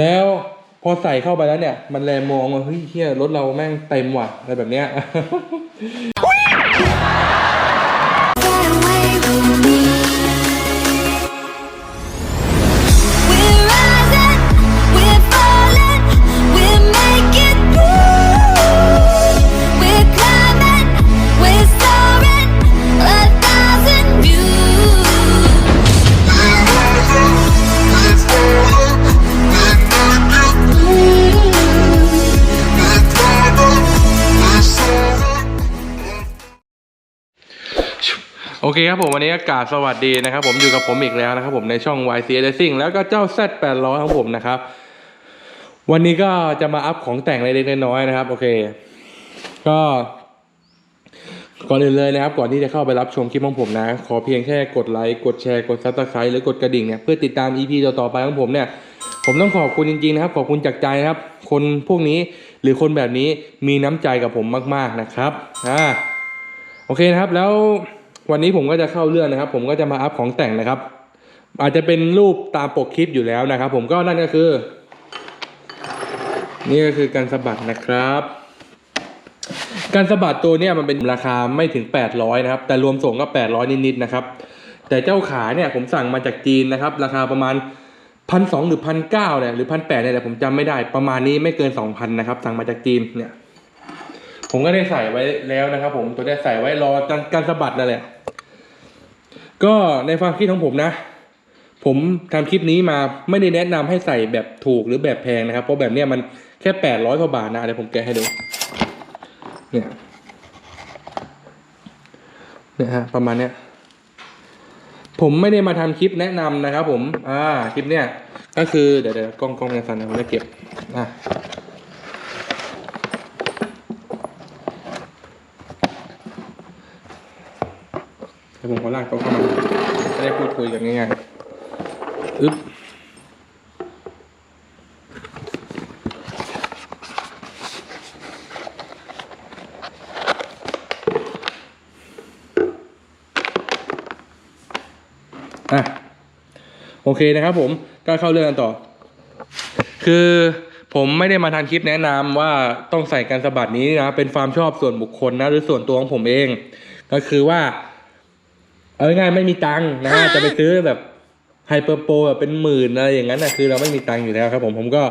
แล้วพอใส่เข้าไปแล้วเนี่ย มันแลมองว่าเฮ้ยเฮียรถเราแม่งเต็มว่ะอะไรแบบเนี้ย โอเคครับผมวันนี้อากาศสวัสดีนะครับ ผมอยู่กับผมอีกแล้วนะครับผมในช่อง YC Racing แล้วก็เจ้า Z800 ของผมนะครับ วันนี้ก็จะมาอัพของแต่งเล็กๆน้อยๆนะครับ โอเค ก็ก่อนอื่นเลยนะครับ ก่อนที่จะเข้าไปรับชมคลิปของผมนะ ขอเพียงแค่กดไลค์กดแชร์กดซับสไครต์หรือกดกระดิ่งเนี่ยเพื่อติดตาม EP ต่อๆไปของผมเนี่ย ผมต้องขอบคุณจริงๆนะครับ ขอบคุณจากใจนะครับ คนพวกนี้หรือคนแบบนี้มีน้ำใจกับผมมาก ๆนะครับอ่าโอเคนะครับแล้ว วันนี้ผมก็จะเข้าเรื่องนะครับ ผมก็จะมาอัพของแต่งนะครับ อาจจะเป็นรูปตามปกคลิปอยู่แล้วนะครับ ผมก็นั่นก็คือ นี่ก็คือการสะบัดนะครับการสะบัดตัวเนี้ยมันเป็นราคาไม่ถึง 800นะครับ แต่รวมส่งก็ 800 นิดๆนะครับ แต่เจ้าขาเนี่ยผมสั่งมาจากจีนนะครับ ราคาประมาณพันสหรือพันเเนี่ยหรือพันแเนี่ยผมจำไม่ได้ประมาณนี้ไม่เกินสองพันนะครับสั่งมาจากจีนเนี่ย ผมก็ได้ใส่ไว้แล้วนะครับผมตัวได้ใส่ไว้รอการสะบัดนั่นแหละ ก็ในความคิดของผมนะ ผมทำคลิปนี้มาไม่ได้แนะนำให้ใส่แบบถูกหรือแบบแพงนะครับ เพราะแบบเนี้ยมันแค่แปดร้อยกว่าบาทนะเดี๋ยวผมแกะให้ดู เนี่ยเนี่ยฮะประมาณเนี้ยผมไม่ได้มาทำคลิปแนะนำนะครับผม อ่า คลิปเนี้ยก็คือเดี๋ยวเดี๋ยวกล้องกล้องยังสั่นนะผมจะเก็บ อะ เดี๋ยวผมขอลากโต๊ะเข้ามาจะได้พูดคุยกันง่ายๆอึ๊บอะโอเคนะครับผมก็เข้าเรื่องกันต่อ คือผมไม่ได้มาทำคลิปแนะนำว่าต้องใส่การสะบัดนี้นะเป็นความชอบส่วนบุคคลนะหรือส่วนตัวของผมเอง ก็คือว่า เอาง่ายๆไม่มีตังค์นะจะไปซื้อแบบไฮเปอร์โปรแบบเป็นหมื่นอะไรอย่างนั้นนะคือเราไม่มีตังค์อยู่แล้วครับผมผมก็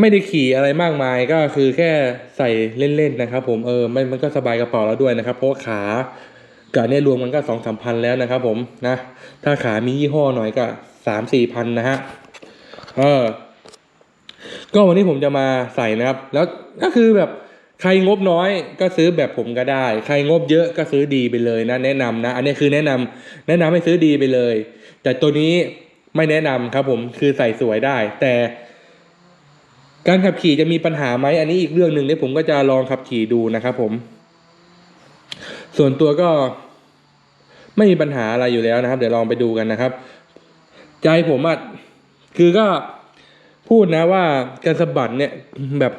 ไม่ได้ขี่อะไรมากมายก็คือแค่ใส่เล่นๆนะครับ ผมเออมันมันก็สบายกระเป๋าแล้วด้วยนะครับ เพราะว่าขากับเนี่ยรวมมันก็สองสามพันแล้วนะครับ ผมนะถ้าขามียี่ห้อหน่อยก็สามสี่พันนะฮะเออ ก็วันนี้ผมจะมาใส่นะครับ แล้วก็คือแบบ ใครงบน้อยก็ซื้อแบบผมก็ได้ ใครงบเยอะก็ซื้อดีไปเลยนะ แนะนำนะ อันนี้คือแนะนำแนะนำให้ซื้อดีไปเลย แต่ตัวนี้ไม่แนะนำครับผมคือใส่สวยได้ แต่การขับขี่จะมีปัญหาไหมอันนี้อีกเรื่องหนึ่งที่ผมก็จะลองขับขี่ดูนะครับผม ส่วนตัวก็ไม่มีปัญหาอะไรอยู่แล้วนะครับ เดี๋ยวลองไปดูกันนะครับ ใจผมอะคือก็พูดนะว่าการสะบัดเนี่ยแบบ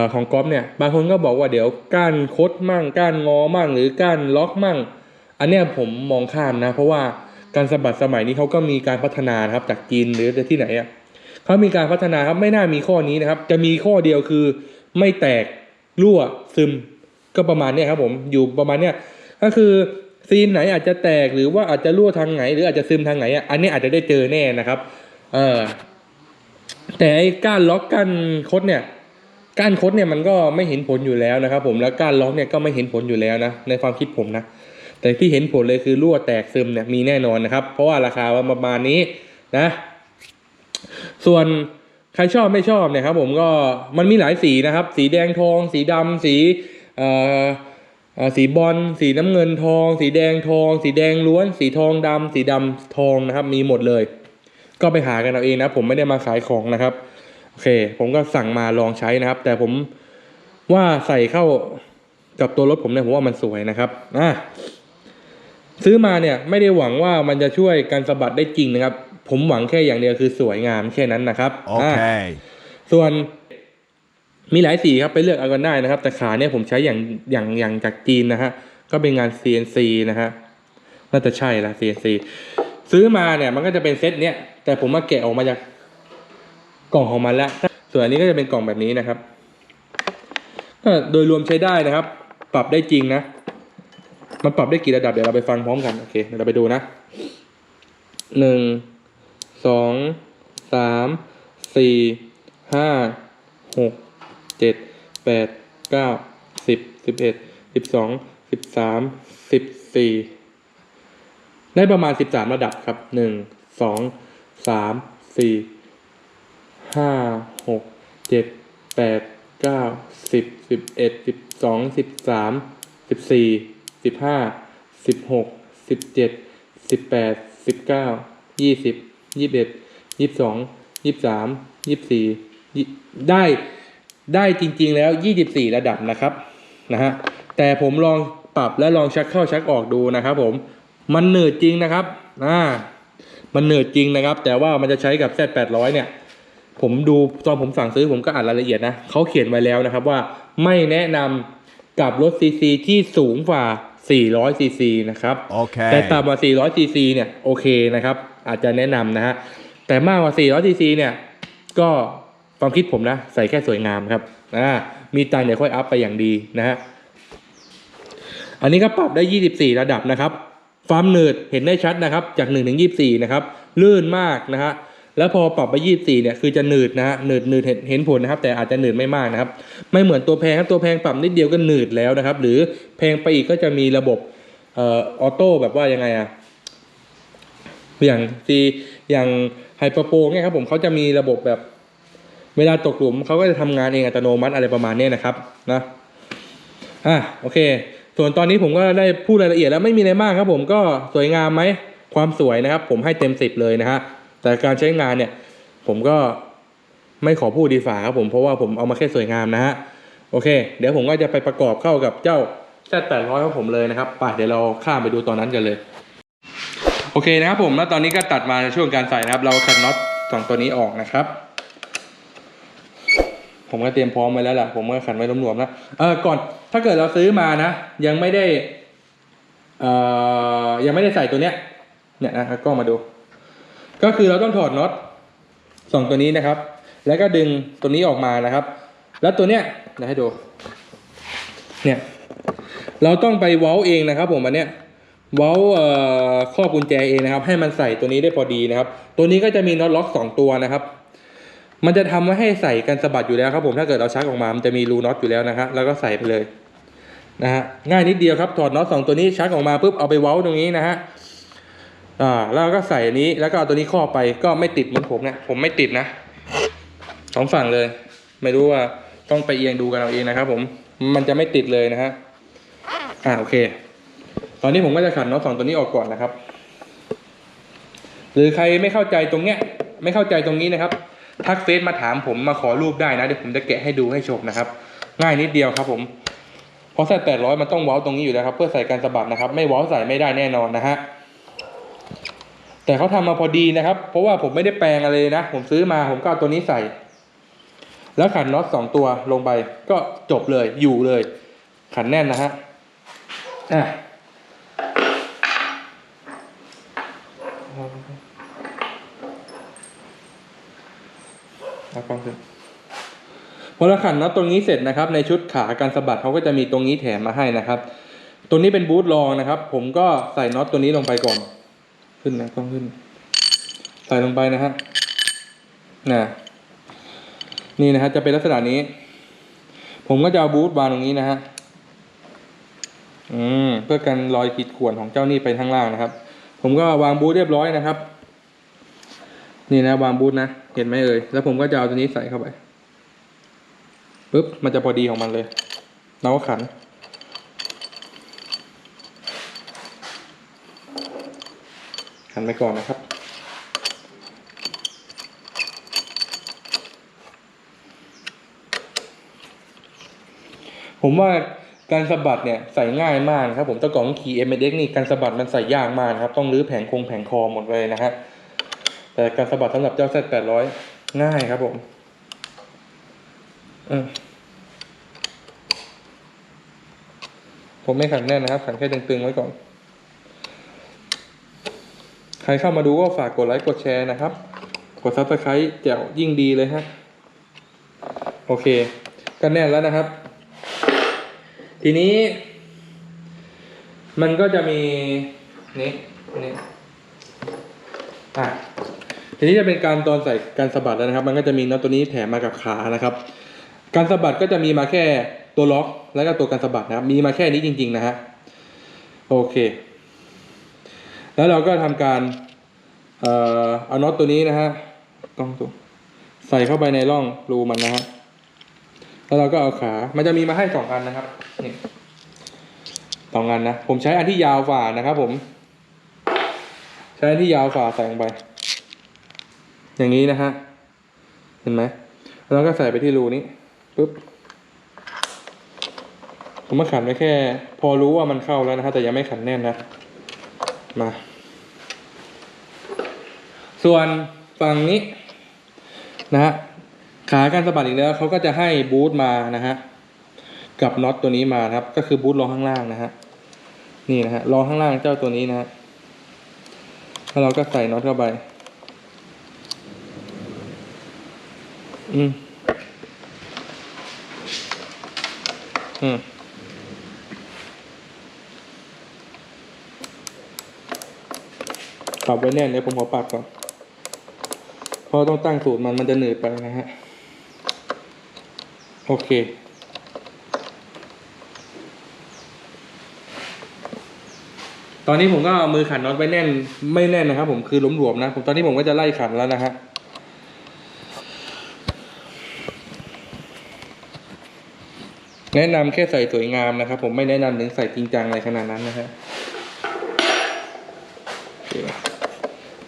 อของก๊อฟเนี่ยบางคนก็บอกว่าเดี๋ยวก้านคดมั่งก้านงอมั่ง หรือก้านล็อกมั่ง อันเนี้ยผมมองข้ามนะ เพราะว่าการสะบัดสมัยนี้เขาก็มีการพัฒนานครับจากจีนหรือที่ไหนอะเขามีการพัฒนาครับไม่น่ามีข้อนี้นะครับ จะมีข้อเดียวคือไม่แตกรั่วซึม ก็ประมาณเนี้ยครับผมอยู่ประมาณเนี้ยก็คือซีนไหนอาจจะแตกหรือว่าอาจจะรั่วทางไหน หรืออาจจะซึมทางไหนอะอันนี้อาจจะได้เจอแน่นะครับ เออแต่ไอ้ก้านล็อกก้านคดเนี่ย กานคดเนี่ยมันก็ไม่เห็นผลอยู่แล้วนะครับ ผมแล้วกานล็อกเนี่ยก็ไม่เห็นผลอยู่แล้วนะในความคิดผมนะแต่ที่เห็นผลเลยคือรั่วแตกซึมเนี่ยมีแน่นอนนะครับ เพราะว่าราคาประมาณนี้นะ ส่วนใครชอบไม่ชอบเนี่ยครับ ผมก็มันมีหลายสีนะครับ สีแดงทอง สีดำสีเอ่อสีบอลสีน้ำเงินทอง สีแดงทอง สีแดงล้วน สีทองดำสีดำทองนะครับ มีหมดเลย ก็ไปหากันเอาเองนะ ผมไม่ได้มาขายของนะครับ อเค ผมก็สั่งมาลองใช้นะครับ แต่ผมว่าใส่เข้ากับตัวรถผมเนี่ยผมว่ามันสวยนะครับอะซื้อมาเนี่ยไม่ได้หวังว่ามันจะช่วยการสะบัดได้จริงนะครับ ผมหวังแค่อย่างเดียวคือสวยงามแค่นั้นนะครับอะ Okay. ส่วนมีหลายสีครับไปเลือกเอากันได้นะครับ แต่ขาเนี่ยผมใช้อย่างอย่างอย่างจากจีนนะฮะก็เป็นงาน CNC นะฮะน่าจะใช่ละ CNC ซื้อมาเนี่ยมันก็จะเป็นเซตเนี้ยแต่ผมมาแกะออกมาจาก กล่องของมันแล้ว ส่วนอันนี้ก็จะเป็นกล่องแบบนี้นะครับ ก็โดยรวมใช้ได้นะครับ ปรับได้จริงนะ มันปรับได้กี่ระดับเดี๋ยวเราไปฟังพร้อมกันโอเคเดี๋ยวเราไปดูนะหนึ่งสองสามสี่ห้าหกเจ็ดแปดเก้าสิบสิบเอ็ดสิบสองสิบสามสิบสี่ได้ประมาณสิบสามระดับครับหนึ่งสองสามสี่ ห้าหกเจ็ดแปดเก้าสิบสิบเอ็ดสิบสองสิบสามสิบสี่สิบห้าสิบหกสิบเจ็ดสิบแปดสิบเก้ายี่สิบยี่สิบเอ็ดยี่สิบสองยี่สิบสามยี่สิบสี่ได้ได้จริง ๆ แล้วยี่สิบสี่ระดับนะครับนะฮะแต่ผมลองปรับและลองชักเข้าชักออกดูนะครับ ผมมันเหนืดจริงนะครับอ่ามันเหนืดจริงนะครับ แต่ว่ามันจะใช้กับ Z 8 0 0 เนี่ย ผมดูตอนผมสั่งซื้อผมก็อ่านรายละเอียดนะเขาเขียนไว้แล้วนะครับว่าไม่แนะนำกับรถซีซีที่สูงกว่า 400ซีซีนะครับ Okay. แต่ต่ำกว่า 400ซีซีเนี่ยโอเคนะครับ อาจจะแนะนำนะฮะ แต่มากกว่า 400ซีซีเนี่ย ก็ความคิดผมนะ ใส่แค่สวยงามครับอ่ามีตังค์เดี๋ยวค่อยอัพไปอย่างดีนะฮะ อันนี้ก็ปรับได้ 24 ระดับนะครับ ความหนืดเห็นได้ชัดนะครับ จาก1ถึง24 นะครับ ลื่นมากนะฮะ แล้วพอปรับไป 24 เนี่ยคือจะหนืดนะฮะหนืดหนืดเห็นเห็นผลนะครับ แต่อาจจะหนืดไม่มากนะครับ ไม่เหมือนตัวแพงครับตัวแพงปรับนิดเดียวก็หนืดแล้วนะครับ หรือแพงไปอีกก็จะมีระบบเอ่อออโต้แบบว่ายังไงอะอย่างซีอย่างไฮเปอร์โปเนี่ยครับผมเขาจะมีระบบแบบเวลาตกหลุมเขาก็จะทำงานเองอัตโนมัติอะไรประมาณนี้นะครับนะอะโอเค ส่วนตอนนี้ผมก็ได้พูดรายละเอียดแล้วไม่มีอะไรมากครับผมก็สวยงามไหมความสวยนะครับ ผมให้เต็มสิบเลยนะฮะ แต่การใช้งานเนี่ยผมก็ไม่ขอพูดดีฝ่าครับผมเพราะว่าผมเอามาแค่สวยงามนะฮะโอเค เดี๋ยวผมก็จะไปประกอบเข้ากับเจ้า Z 8 0 0ของผมเลยนะครับไปเดี๋ยวเราข้ามไปดูตอนนั้นกันเลย โอเคนะครับผมแล้วตอนนี้ก็ตัดมาในช่วงการใส่นะครับ เราขัดน็อตสองตัวนี้ออกนะครับ ผมก็เตรียมพร้อมไว้แล้วล่ะผมก็ขันไว้รวมๆนะเออก่อนถ้าเกิดเราซื้อมานะ ยังไม่ได้เอ่อยังไม่ได้ใส่ตัวเนี้ยเนี่ยนะก็มาดู ก็คือเราต้องถอดน็อตสองตัวนี้นะครับ แล้วก็ดึงตัวนี้ออกมานะครับ แล้วตัวเนี้ยเดี๋ยวให้ดู เนี่ย เราต้องไปเว้าเองนะครับ ผมอันเนี้ย เว้าเอ่อข้อกุญแจเองนะครับ ให้มันใส่ตัวนี้ได้พอดีนะครับ ตัวนี้ก็จะมีน็อตล็อกสองตัวนะครับ มันจะทำไว้ให้ใส่กันสะบัดอยู่แล้วครับ ผม ถ้าเกิดเราชักออกมา มันจะมีรูน็อตอยู่แล้วนะฮะแล้วก็ใส่ไปเลยนะฮะ ง่ายนิดเดียวครับ ถอดน็อตสองตัวนี้ชักออกมาปุ๊บเอาไปเว้าตรงนี้นะฮะ อ่าแล้วก็ใส่อันนี้แล้วก็เอาตัวนี้ครอบไปก็ไม่ติดเหมือนผมนะผมไม่ติดนะสองฝั่งเลย ไม่รู้ว่าต้องไปเอียงดูกันเอาเองนะครับ ผมมันจะไม่ติดเลยนะฮะอ่าโอเค ตอนนี้ผมก็จะขันน็อตสองตัวนี้ออกก่อนนะครับ หรือใครไม่เข้าใจตรงเนี้ย ไม่เข้าใจตรงนี้นะครับ ทักเฟซมาถามผมมาขอรูปได้นะเดี๋ยวผมจะแกะให้ดูให้ชมนะครับ ง่ายนิดเดียวครับ ผมเพราะใส่แปดร้อยมันต้องเว้าตรงนี้อยู่แล้วครับ เพื่อใส่การสะบัดนะครับ ไม่เว้าใส่ไม่ได้แน่นอนนะฮะ แต่เขาทำมาพอดีนะครับ เพราะว่าผมไม่ได้แปลงอะไรเลยนะ ผมซื้อมาผมก็เอาตัวนี้ใส่ แล้วขันน็อตสองตัวลงไป ก็จบเลยอยู่เลย ขันแน่นนะฮะอะเอากล้องขึ้นพอเราขันน็อตตรงนี้เสร็จนะครับ ในชุดขาการสะบัดเขาก็จะมีตรงนี้แถมมาให้นะครับ ตัวนี้เป็นบูทรองนะครับ ผมก็ใส่น็อตตัวนี้ลงไปก่อน ขึ้นนะกล้องขึ้นใส่ลงไปนะฮะนะนี่นะฮะจะเป็นลักษณะนี้ ผมก็จะเอาบูทวางตรงนี้นะฮะอืมเพื่อกันรอยขีดข่วนของเจ้านี่ไปข้างล่างนะครับ ผมก็วางบูทเรียบร้อยนะครับ นี่นะวางบูทนะเห็นไหมเอ่ยแล้วผมก็จะเอาตัวนี้ใส่เข้าไปปุ๊บมันจะพอดีของมันเลย เราก็ขัน ขันไปก่อนนะครับ ผมว่าการสะบัดเนี่ยใส่ง่ายมากครับ ผมตะกล่องขี่ m อ x นี่การสะบัดมันใส่ยากมากครับ ต้องรื้อแผงคงแผงคอหมดเลยนะฮะแต่การสะบัดสำหรับเจ้า Z แปดร้อยง่ายครับผมผมไม่ขันแน่นนะครับขันแค่ตึงๆไว้ก่อน รเข้ามาดูก็ฝากกดไลค์กดแชร์นะครับ กดซับสไครต์แจ๋วยิ่งดีเลยฮะ โอเค ก็แน่นแล้วนะครับ ทีนี้ มันก็จะมีนี่นี่อะทีนี้จะเป็นการตอนใส่การสะบัดแล้วนะครับ มันก็จะมีน็อตตัวนี้แถมมากับขานะครับ การสะบัดก็จะมีมาแค่ตัวล็อก แล้วก็ตัวการสะบัดนะครับ มีมาแค่นี้จริง ๆ นะฮะ โอเค แล้วเราก็ทำการเอ่อเอาน็อตตัวนี้นะฮะต้องตัวใส่เข้าไปในร่องรูมันนะฮะแล้วเราก็เอาขา มันจะมีมาให้สองอันนะครับนี่สองอันนะ ผมใช้อันที่ยาวฝ่านะครับ ผม ใช้อันที่ยาวฝ่าใส่ลงไป อย่างนี้นะฮะ เห็นไหม แล้วก็ใส่ไปที่รูนี้ปุ๊บ ผมมาขันไว้แค่ พอรู้ว่ามันเข้าแล้วนะครับแต่ยังไม่ขันแน่นนะ มา ส่วนฝั่งนี้นะฮะขาการสะบัดอีกแล้วเขาก็จะให้บูทมานะฮะกับน็อตตัวนี้มานะครับ ก็คือบูทรองข้างล่างนะฮะนี่นะฮะรองข้างล่างเจ้าตัวนี้นะฮะแล้วเราก็ใส่น็อตเข้าไป อืมอืมปรับไว้แน่นเดี๋ยวผมขอปรับก่อน เพราะต้องตั้งสูตรมันมันจะหนืดไปนะฮะ โอเค ตอนนี้ผมก็เอามือขันน็อตไว้แน่น ไม่แน่นนะครับผมคือล้มหลวมนะผมตอนนี้ผมก็จะไล่ขันแล้วนะฮะแนะนำแค่ใส่สวยงามนะครับ ผมไม่แนะนำถึงใส่จริงจังอะไรขนาดนั้นนะฮะโอเค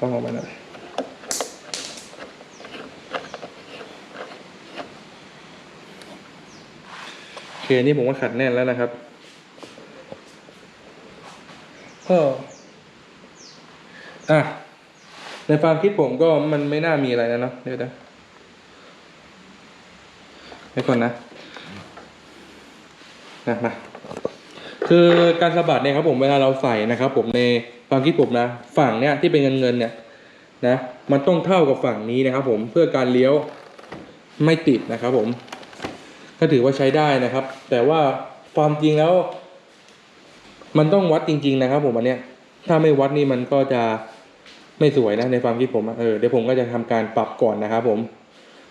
ต้องออกมาหน่อย อเคนี่ผมก็ขัดแน่นแล้วนะครับ ก็อะในความคิดผมก็มันไม่น่ามีอะไรนะเนาะเดี๋ยวนะเดี๋ยวก่อนนะนะมาคือการสะบัดเนี่ยครับผมเวลาเราใส่นะครับ ผมในความคิดผมนะ ฝั่งเนี่ยที่เป็นเงินเงินเนี่ยนะมันต้องเท่ากับฝั่งนี้นะครับ ผมเพื่อการเลี้ยวไม่ติดนะครับ ผม ก็ถือว่าใช้ได้นะครับ แต่ว่าความจริงแล้ว มันต้องวัดจริง ๆ นะครับ ผมอันเนี้ย ถ้าไม่วัดนี่มันก็จะไม่สวยนะในความคิดผมอะเออเดี๋ยวผมก็จะทำการปรับก่อนนะครับ ผม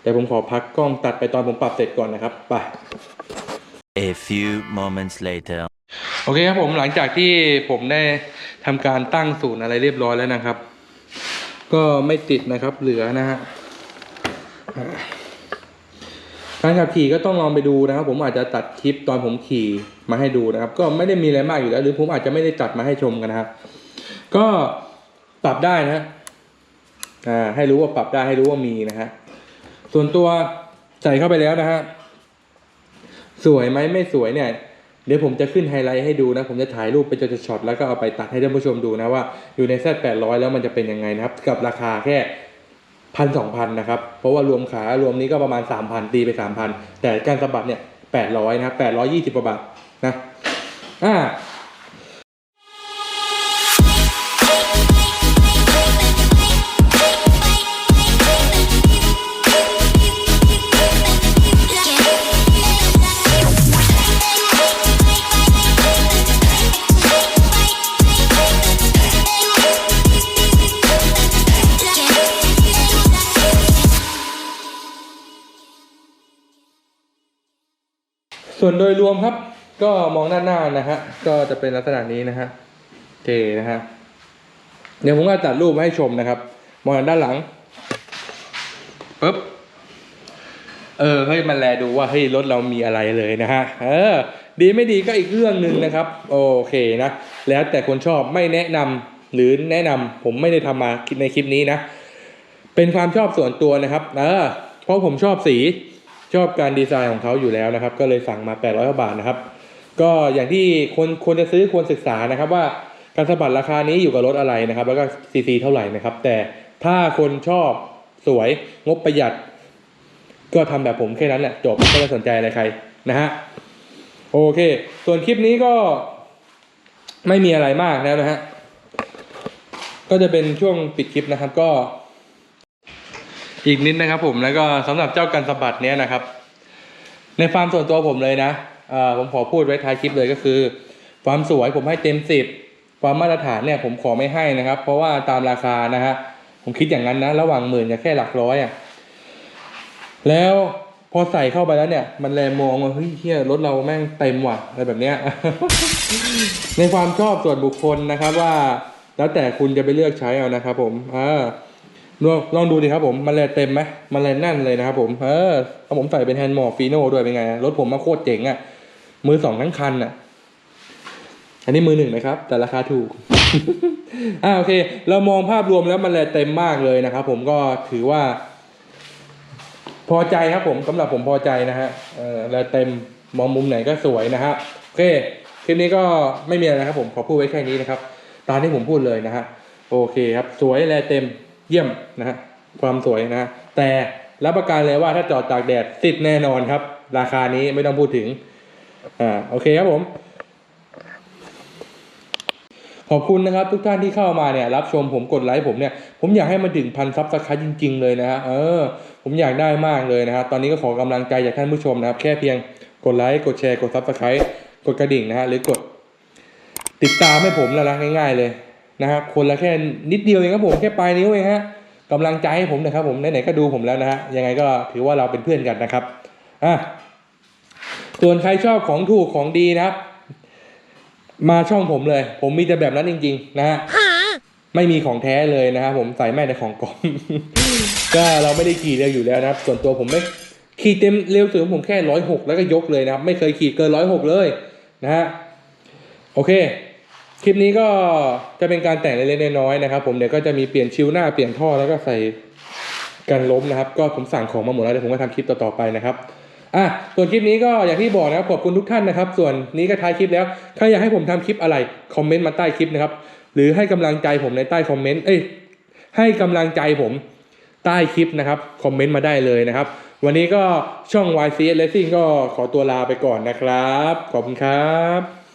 เดี๋ยวผมขอพักกล้องตัดไปตอนผมปรับเสร็จก่อนนะครับไป A few moments later. โอเคครับผมหลังจากที่ผมได้ทำการตั้งศูนย์อะไรเรียบร้อยแล้วนะครับ ก็ไม่ติดนะครับเหลือนะฮะอ่า การขับขี่ก็ต้องลองไปดูนะครับ ผมอาจจะตัดคลิปตอนผมขี่มาให้ดูนะครับ ก็ไม่ได้มีอะไรมากอยู่แล้ว หรือผมอาจจะไม่ได้ตัดมาให้ชมกันนะครับ ก็ปรับได้นะอ่าให้รู้ว่าปรับได้ให้รู้ว่ามีนะฮะส่วนตัวใส่เข้าไปแล้วนะฮะสวยไหมไม่สวยเนี่ย เดี๋ยวผมจะขึ้นไฮไลท์ให้ดูนะ ผมจะถ่ายรูปไปจนช็อตแล้วก็เอาไปตัดให้ท่านผู้ชมดูนะว่า อยู่ในแซดแปดร้อยแล้วมันจะเป็นยังไงนะครับ กับราคาแค่ พันสองพันนะครับ เพราะว่ารวมขารวมนี้ก็ประมาณสามพันตีไปสามพันแต่การสะบัดเนี่ยแปดร้อยนะแปดร้อยยี่สิบกว่าบาทนะอ่า ส่วนโดยรวมครับ ก็มองด้านหน้านะฮะก็จะเป็นลักษณะนี้นะฮะเทนะฮะเดี๋ยวผมก็จัดรูปมาให้ชมนะครับ มองด้านหลังปึ๊บเออเฮ้ยมันแลดูว่าเฮ้ยรถเรามีอะไรเลยนะฮะเออ ดีไม่ดีก็อีกเรื่องหนึ่งนะครับ โอเคนะ แล้วแต่คนชอบไม่แนะนำหรือแนะนำผมไม่ได้ทำมาในคลิปนี้นะ เป็นความชอบส่วนตัวนะครับ เออเพราะผมชอบสี ชอบการดีไซน์ของเขาอยู่แล้วนะครับ ก็เลยสั่งมา 800กว่าบาทนะครับ ก็อย่างที่คนควรจะซื้อควรศึกษานะครับว่าการสะบัดราคานี้อยู่กับรถอะไรนะครับ แล้วก็ซีซีเท่าไหร่นะครับ แต่ถ้าคนชอบสวยงบประหยัด ก็ทำแบบผมแค่นั้นแหละจบไม่ต้องสนใจอะไรใครนะฮะโอเค ส่วนคลิปนี้ก็ไม่มีอะไรมากแล้วนะฮะก็จะเป็นช่วงปิดคลิปนะครับ ก็ อีกนิดนะครับผมแล้วก็สำหรับเจ้ากันสะบัดเนี้ยนะครับ ในฟาร์มส่วนตัวผมเลยนะผมขอพูดไว้ท้ายคลิปเลยก็คือ ความสวยผมให้เต็มสิบความมาตรฐานเนี่ยผมขอไม่ให้นะครับ เพราะว่าตามราคานะฮะผมคิดอย่างนั้นนะ ระหว่างหมื่นกับแค่หลักร้อยอะแล้วพอใส่เข้าไปแล้วเนี่ย มันแลมองว่าเฮ้ยเฮียรถเราแม่งเต็มว่ะอะไรแบบเนี้ยในความชอบส่วนบุคคลนะครับว่า แล้วแต่คุณจะไปเลือกใช้เอานะครับผมอ่า ลองลองดูดิครับผมมันแลเต็มไหมมันแลแน่นเลยนะครับผมเออถ้าผมใส่เป็นแฮนด์มอร์ฟีโน่ด้วยเป็นไงรถผมมาโคตรเจ๋งอะมือสองทั้งคันอะ อันนี้มือหนึ่งนะครับ แต่ราคาถูกอ่าโอเค เรามองภาพรวมแล้วมันแลเต็มมากเลยนะครับผมก็ถือว่า พอใจครับผมสำหรับผมพอใจนะฮะเออแลเต็มมองมุมไหนก็สวยนะฮะโอเคคลิปนี้ก็ไม่มีอะไรนะครับผมขอพูดไว้แค่นี้นะครับ ตามที่ผมพูดเลยนะฮะโอเคครับ สวยแลเต็ม เยี่ยมนะฮะความสวยนะฮะแต่รับประกันเลยว่าถ้าจอดตากแดดติดแน่นอนครับ ราคานี้ไม่ต้องพูดถึงอ่าโอเคครับผม ขอบคุณนะครับ ทุกท่านที่เข้ามาเนี่ย รับชมผมกดไลค์ผมเนี่ย ผมอยากให้มันถึงพันซับสไครต์จริง ๆ เลยนะฮะเออ ผมอยากได้มากเลยนะครับตอนนี้ก็ขอกำลังใจจากท่านผู้ชมนะครับ แค่เพียงกดไลค์กดแชร์กดซับสไครต์กดกระดิ่งนะฮะหรือกด ติดตามให้ผมแล้วนะง่าย ๆ เลย นะครับคนละแค่นิดเดียวเองครับผมแค่ปลายนิ้วเองฮะกำลังใจให้ผมหนะครับผมไหนๆก็ดูผมแล้วนะฮะยังไงก็ถือว่าเราเป็นเพื่อนกันนะครับอะส่วนใครชอบของถูกของดีนะครับ มาช่องผมเลย ผมมีแต่แบบนั้นจริง ๆ นะฮะไม่มีของแท้เลยนะครับผมใส่แม่แต่ของกล่องก็เราไม่ได้ขี่เร็วอยู่แล้วนะครับ ส่วนตัวผมไม่ขี่เต็มเร็วสุดผมแค่ร้อยหกแล้วก็ยกเลยนะครับ ไม่เคยขี่เกินร้อยหกเลยนะฮะโอเค คลิปนี้ก็จะเป็นการแต่งเล็กๆน้อยๆนะครับ ผมเดี๋ยวก็จะมีเปลี่ยนชิวหน้าเปลี่ยนท่อแล้วก็ใส่กันล้มนะครับ ก็ผมสั่งของมาหมดแล้วเดี๋ยวผมก็ทำคลิปต่อๆไปนะครับอะส่วนคลิปนี้ก็อย่างที่บอกนะครับขอบคุณทุกท่านนะครับ ส่วนนี้ก็ท้ายคลิปแล้วใครอยากให้ผมทำคลิปอะไรคอมเมนต์มาใต้คลิปนะครับหรือให้กำลังใจผมในใต้คอมเมนต์เอ้ยให้กำลังใจผมใต้คลิปนะครับคอมเมนต์มาได้เลยนะครับ วันนี้ก็ช่อง YCS Racing ก็ขอตัวลาไปก่อนนะครับ ขอบคุณครับ